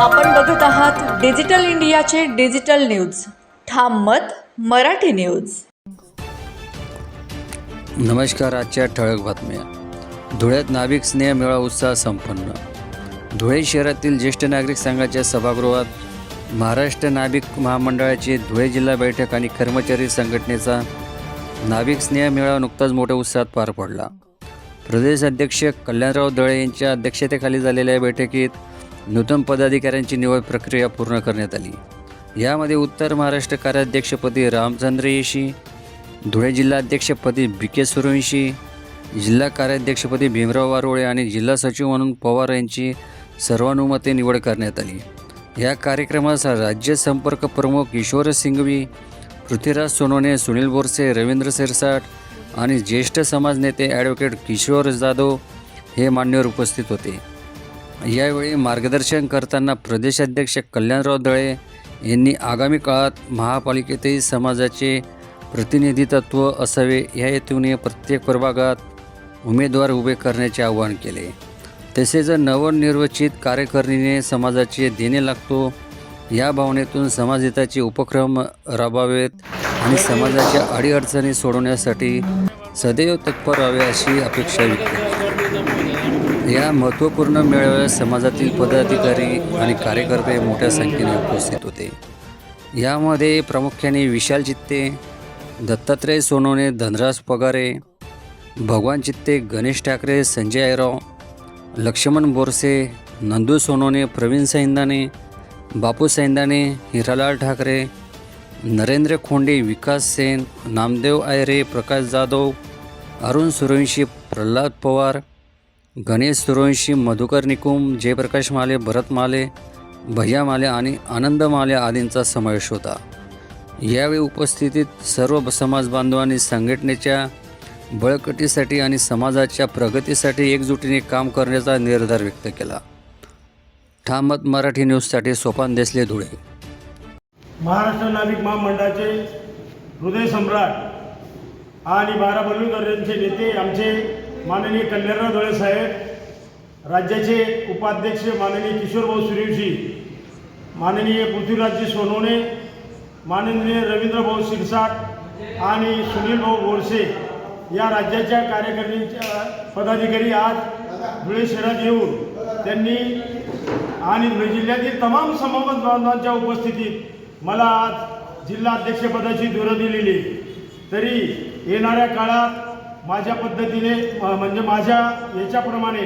आपण बघत आहात डिजिटल इंडियाचे डिजिटल न्यूज. ठाम मत मराठी न्यूज. नमस्कार आजच्या ठळक बातम्या. धुळ्यात नाविक स्नेह मेळा उत्साह संपन्न. धुळे शहरातील ज्येष्ठ नागरिक संघाच्या सभागृहात महाराष्ट्र नाविक महामंडळाची धुळे जिल्हा बैठक आणि कर्मचारी संघटनेचा नाविक स्नेह मेळावा नुकताच मोठ्या उत्साहात पार पडला. प्रदेश अध्यक्ष कल्याणराव दळे यांच्या अध्यक्षतेखाली झालेल्या बैठकीत नूतन पदाधिकाऱ्यांची निवड प्रक्रिया पूर्ण करण्यात आली. यामध्ये उत्तर महाराष्ट्र कार्याध्यक्षपदी रामचंद्र येशी धुळे जिल्हाध्यक्षपदी बी के सुरवंशी जिल्हा कार्याध्यक्षपदी भीमराव वारोळे आणि जिल्हा सचिव म्हणून पवार यांची सर्वानुमते निवड करण्यात आली. या कार्यक्रमास राज्य संपर्क प्रमुख किशोर सिंघवी पृथ्वीराज सोनोने सुनील बोरसे रवींद्र सिरसाट आणि ज्येष्ठ समाज नेते ॲडव्होकेट किशोर जाधव हे मान्यवर उपस्थित होते. यावेळी मार्गदर्शन करताना प्रदेशाध्यक्ष कल्याणराव दळे यांनी आगामी काळात महापालिकेतही समाजाचे प्रतिनिधित्व असावे या हेतूने प्रत्येक प्रभागात उमेदवार उभे करण्याचे आवाहन केले. तसेच नवनिर्वचित कार्यकारिणीने समाजाचे देणे लागतो या भावनेतून समाजहिताचे उपक्रम राबवावेत आणि समाजाच्या अडीअडचणी सोडवण्यासाठी सदैव तत्पर राहावे अशी अपेक्षा व्यक्त केली. या महत्त्वपूर्ण मेळाव्यात समाजातील पदाधिकारी आणि कार्यकर्ते मोठ्या संख्येने उपस्थित होते. यामध्ये प्रामुख्याने विशाल चित्ते दत्तात्रय सोनवणे धनराज पगारे भगवान चित्ते गणेश ठाकरे संजय आयराव लक्ष्मण बोरसे नंदू सोनवणे प्रवीण सैंदाने बापू सैंदाने हिरालाल ठाकरे नरेंद्र खोंडे विकास सेन नामदेव आयरे प्रकाश जाधव अरुण सूर्यवंशी प्रल्हाद पवार गणेश सुरवंशी मधुकर निकुम जयप्रकाश माले भरत माले भैया माले आणि आनंद माले आदींचा समावेश होता. यावेळी उपस्थितीत सर्व समाज बांधवांनी संघटनेच्या बळकटीसाठी आणि समाजाच्या प्रगतीसाठी एकजुटीने काम करण्याचा निर्धार व्यक्त केला. ठामत मराठी न्यूजसाठी सोपान देसले धुळे. महाराष्ट्र नाविक महामंडळाचे हृदय सम्राट आणि बारा बलुदर्यांचे नेते आमचे माननीय कल्याणराव दळे साहेब राज्याचे उपाध्यक्ष माननीय किशोरभाऊ सूर्यवंशी माननीय पृथ्वीराजजी सोनवणे माननीय रवींद्रभाऊ शिरसाट आणि सुनीलभाऊ बोरसे या राज्याच्या कार्यकारिणीच्या पदाधिकारी आज धुळे शहरात येऊन त्यांनी आणि धुळे जिल्ह्यातील तमाम समाज बांधवांच्या उपस्थितीत मला आज जिल्हा अध्यक्षपदाची धुरं दिलेली. तरी येणाऱ्या काळात माझ्या पद्धतीने म्हणजे माझ्या याच्याप्रमाणे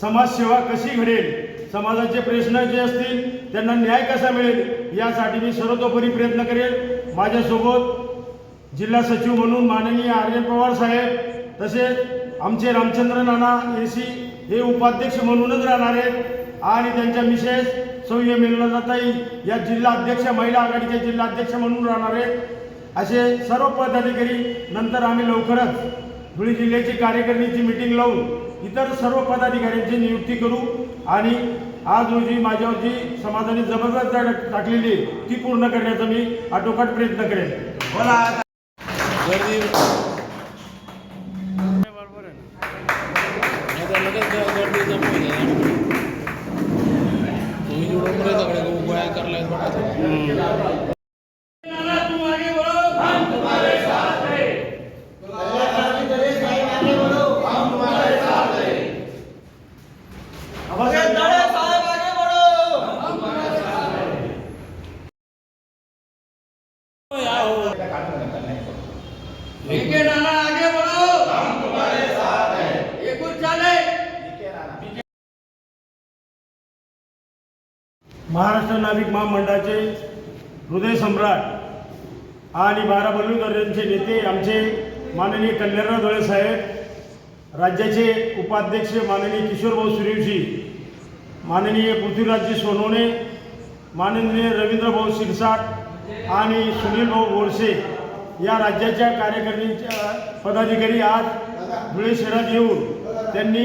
समाजसेवा कशी घडेल समाजाचे प्रश्न जे असतील त्यांना न्याय कसा मिळेल यासाठी मी सर्वतोपरी प्रयत्न करेल. माझ्यासोबत जिल्हा सचिव म्हणून माननीय आर्यन पवार साहेब तसेच आमचे रामचंद्र नाना ए सी हे उपाध्यक्ष म्हणूनच राहणार आहेत आणि त्यांच्या मिसेस सौम्य मिलनाताई या जिल्हा अध्यक्ष महिला आघाडीच्या जिल्हा अध्यक्ष म्हणून राहणार आहेत. असे सर्व पदाधिकारी नंतर आम्ही लवकरच धुळे जिल्ह्याची कार्यकारिणीची मिटिंग लावून इतर सर्व पदाधिकाऱ्यांची नियुक्ती करू आणि आज रोजी माझ्यावर जी समाजाने जबरदस्त टाकलेली आहे, ती पूर्ण करण्याचा मी आटोकाट प्रयत्न करेन. मला गर्दी बरोबर आहे ना आता लगेच ग- गर्दी जमून जाईल. तुम्ही जेवढं पुढे सगळे गोळ्या करलाय बघा महाराष्ट्र नाविक महामंडळाचे हृदय सम्राट आणि बारा बलुदर्यांचे नेते आमचे माननीय कल्याणराव दळे साहेब राज्याचे उपाध्यक्ष माननीय किशोरभाऊ सूर्यवंशी माननीय पृथ्वीराजजी सोनवणे माननीय रवींद्रभाऊ शिरसाट आणि सुनीलभाऊ बोरसे या राज्याच्या कार्यकर्त्यांच्या पदाधिकारी आज धुळे शहरात येऊन त्यांनी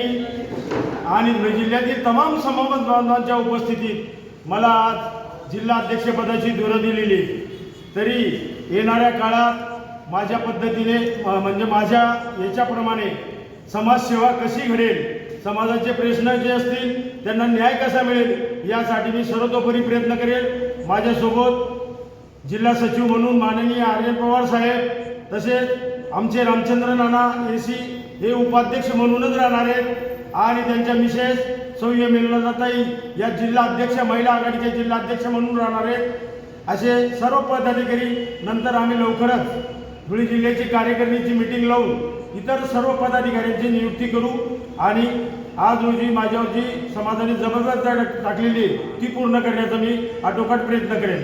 आणि धुळे जिल्ह्यातील तमाम समाज बांधवांच्या उपस्थितीत मला आज जिल्हा अध्यक्षपदाची धुरं दिलेली. तरी येणाऱ्या काळात माझ्या पद्धतीने म्हणजे माझ्या याच्याप्रमाणे समाजसेवा कशी घडेल समाजाचे प्रश्न जे असतील त्यांना न्याय कसा मिळेल यासाठी मी सर्वतोपरी प्रयत्न करेल. माझ्यासोबत जिल्हा सचिव म्हणून माननीय आर्यन पवार साहेब तसेच आमचे रामचंद्र नाना ए सी हे उपाध्यक्ष म्हणूनच राहणार आहेत आणि त्यांच्या मिसेस सौम्य मिलनाताई या जिल्हा अध्यक्ष महिला आघाडीचे जिल्हा अध्यक्ष म्हणून राहणार आहेत. असे सर्व पदाधिकारी नंतर आम्ही लवकरच धुळे जिल्ह्याची कार्यकारिणीची मिटिंग लावून इतर सर्व पदाधिकाऱ्यांची नियुक्ती करू आणि आज रोजी माझ्यावर जी समाजाने जबरदस्त टाकलेली आहे ती पूर्ण करण्याचा मी आटोकाट प्रयत्न करेन.